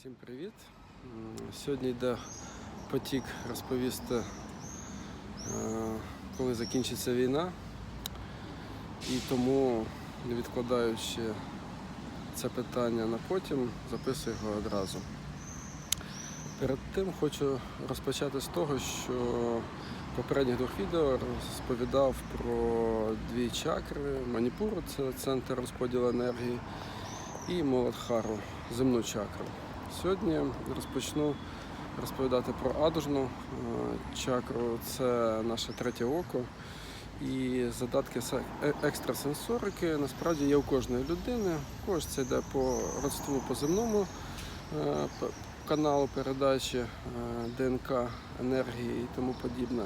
Всім привіт! Сьогодні йде потік розповісти, е, коли закінчиться війна. І тому, не відкладаючи це питання на потім, записую його одразу. Перед тим хочу розпочати з того, що в попередніх двох відео розповідав про дві чакри. Маніпуру це центр розподілу енергії, і Моладхару, земну чакру. Сьогодні розпочну розповідати про адужну е, чакру. Це наше третє око. І задатки е- екстрасенсорики насправді є у кожної людини. Когось це йде по родству по земному е, каналу передачі ДНК, енергії і тому подібне.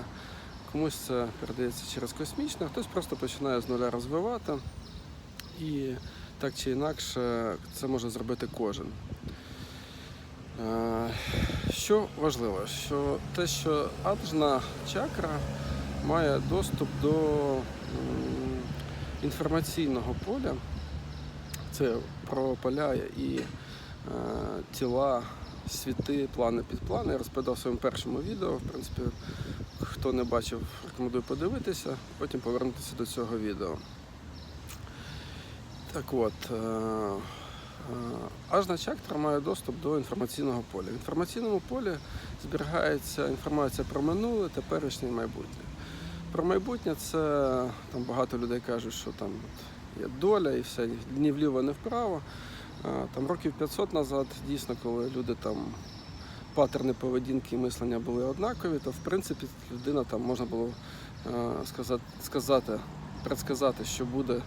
Комусь це передається через космічне, хтось просто починає з нуля розвивати. І так чи інакше це може зробити кожен. Е, Що важливо, що те, що аджна чакра має доступ до інформаційного поля, це про поля і е, тіла, світи, плани, підплани. Я розповідав в своєму першому відео. В принципі, хто не бачив, рекомендую подивитися, потім повернутися до цього відео. Так от, е, е, ажна має доступ до інформаційного поля. В інформаційному полі зберігається інформація про минуле, теперішнє і майбутнє. Про майбутнє це там багато людей кажуть, що там є доля і все, ні вліво, ні вправо. Там років 500 назад, дійсно, коли люди там патерни поведінки і мислення були однакові, то в принципі людина там можна було е, сказати, сказати, предсказати, що буде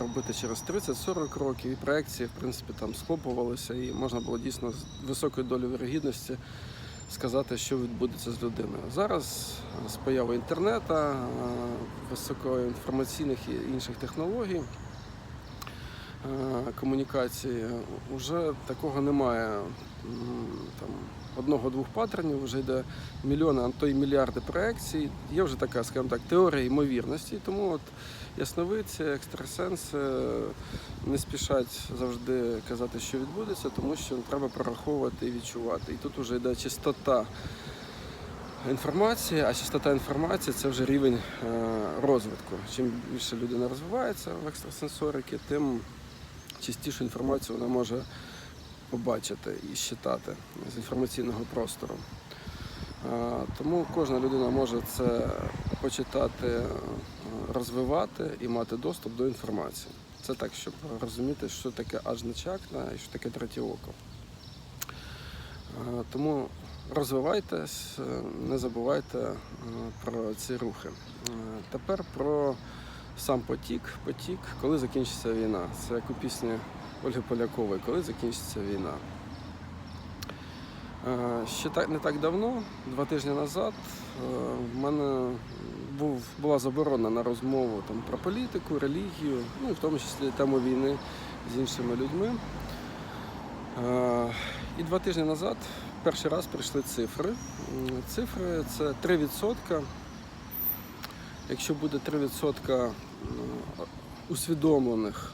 робити через 30-40 років, і проекції, в принципі, там схлопувалися, і можна було дійсно з високою долею вірогідності сказати, що відбудеться з людиною. Зараз е, з появою інтернету, е, високоінформаційних і інших технологій. е, Комунікації вже такого немає. Там одного-двох паттернів вже йде мільйони, а то й мільярди проекцій. Є вже така, скажімо так, теорія ймовірності. Тому от ясновидці, екстрасенси не спішать завжди казати, що відбудеться, тому що треба прораховувати і відчувати. І тут вже йде чистота інформації, а чистота інформації це вже рівень е, розвитку. Чим більше людина розвивається в екстрасенсорики, тим чистішу інформацію вона може побачити і считати з інформаційного простору. Тому кожна людина може це почитати, е, розвивати і мати доступ до інформації. Це так, щоб розуміти, що таке ажна чакра і що таке третє око. Тому розвивайтесь, е, не забувайте е, про ці рухи. Тепер про сам потік. Потік, коли закінчиться війна. Це як у пісні Ольги Полякової, коли закінчиться війна. Е, Ще не так давно, два тижні назад, е, в мене був, була заборона на розмову там, про політику, релігію, ну і в тому числі тему війни з іншими людьми. Е, І два тижні назад перший раз прийшли цифри. Цифри це 3%. Якщо буде 3% усвідомлених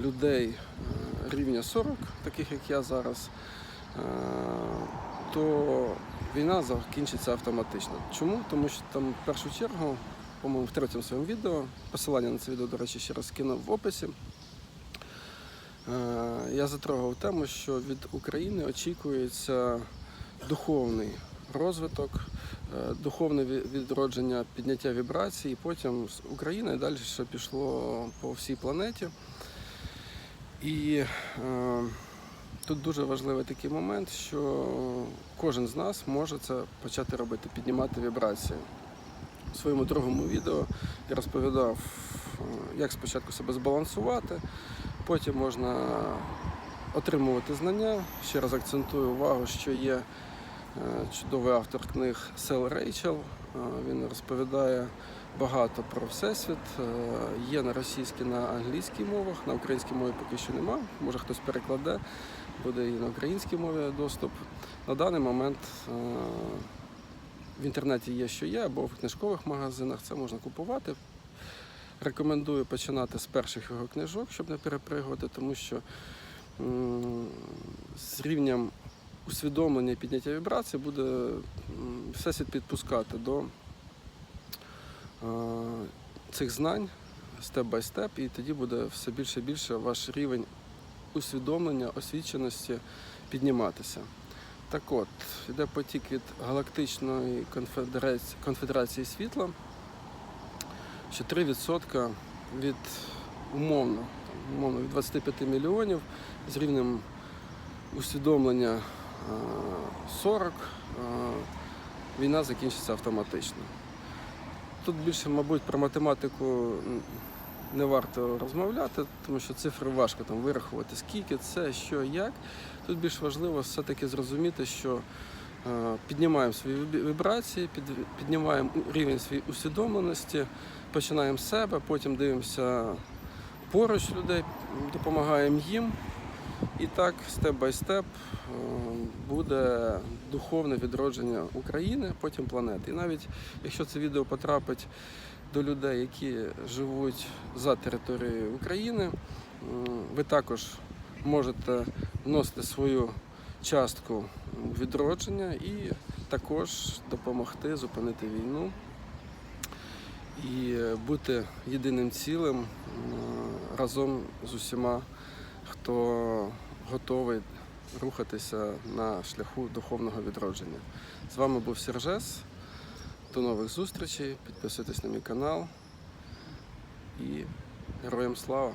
людей е, рівня 40, таких як я зараз, е, то війна закінчиться автоматично. Чому? Тому що там в першу чергу, по-моєму, в третьому своєму відео, посилання на це відео, до речі, ще раз скинув в описі. Е, Я затрогав тему, що від України очікується духовний розвиток, духовне відродження, підняття вібрацій, і потім з України далі ще пішло по всій планеті. І е, тут дуже важливий такий момент, що кожен з нас може це почати робити, піднімати вібрації. У своєму другому відео я розповідав, е, як спочатку себе збалансувати, потім можна отримувати знання. Ще раз акцентую увагу, що є е, чудовий автор книг Сел Рейчел. Е, Він розповідає багато про всесвіт. Е, Є на російській, на англійській мовах, на українській мові поки що нема. Може хтось перекладе, буде і на українській мові доступ. На даний момент е, в інтернеті є, що є, або в книжкових магазинах це можна купувати. Рекомендую починати з перших його книжок, щоб не перепригувати, тому що з рівнем усвідомлення і підняття вібрацій буде всесвіт підпускати до цих знань степ бай степ, і тоді буде все більше і більше ваш рівень усвідомлення, освіченості підніматися. Так от, йде потік від Галактичної конфедерації, конфедерації світла, що 3% від умовно, умовно від 25 мільйонів з рівнем усвідомлення е, 40, е, війна закінчиться автоматично. Тут більше, мабуть, про математику не варто розмовляти, тому що цифри важко там вирахувати, скільки це, що, як. Тут більш важливо все-таки зрозуміти, що е, піднімаємо свої вібрації, піднімаємо рівень своєї усвідомленості, починаємо з себе, потім дивимося поруч людей, допомагаємо їм. І так, степ бай степ, е, буде духовне відродження України, потім планети. І навіть якщо це відео потрапить до людей, які живуть за територією України, ви також можете вносити свою частку відродження і також допомогти зупинити війну і е, бути єдиним цілим разом з усіма, хто готовий рухатися на шляху духовного відродження. З вами був Сержес. До нових зустрічей. Підписуйтесь на мій канал. І героям слава!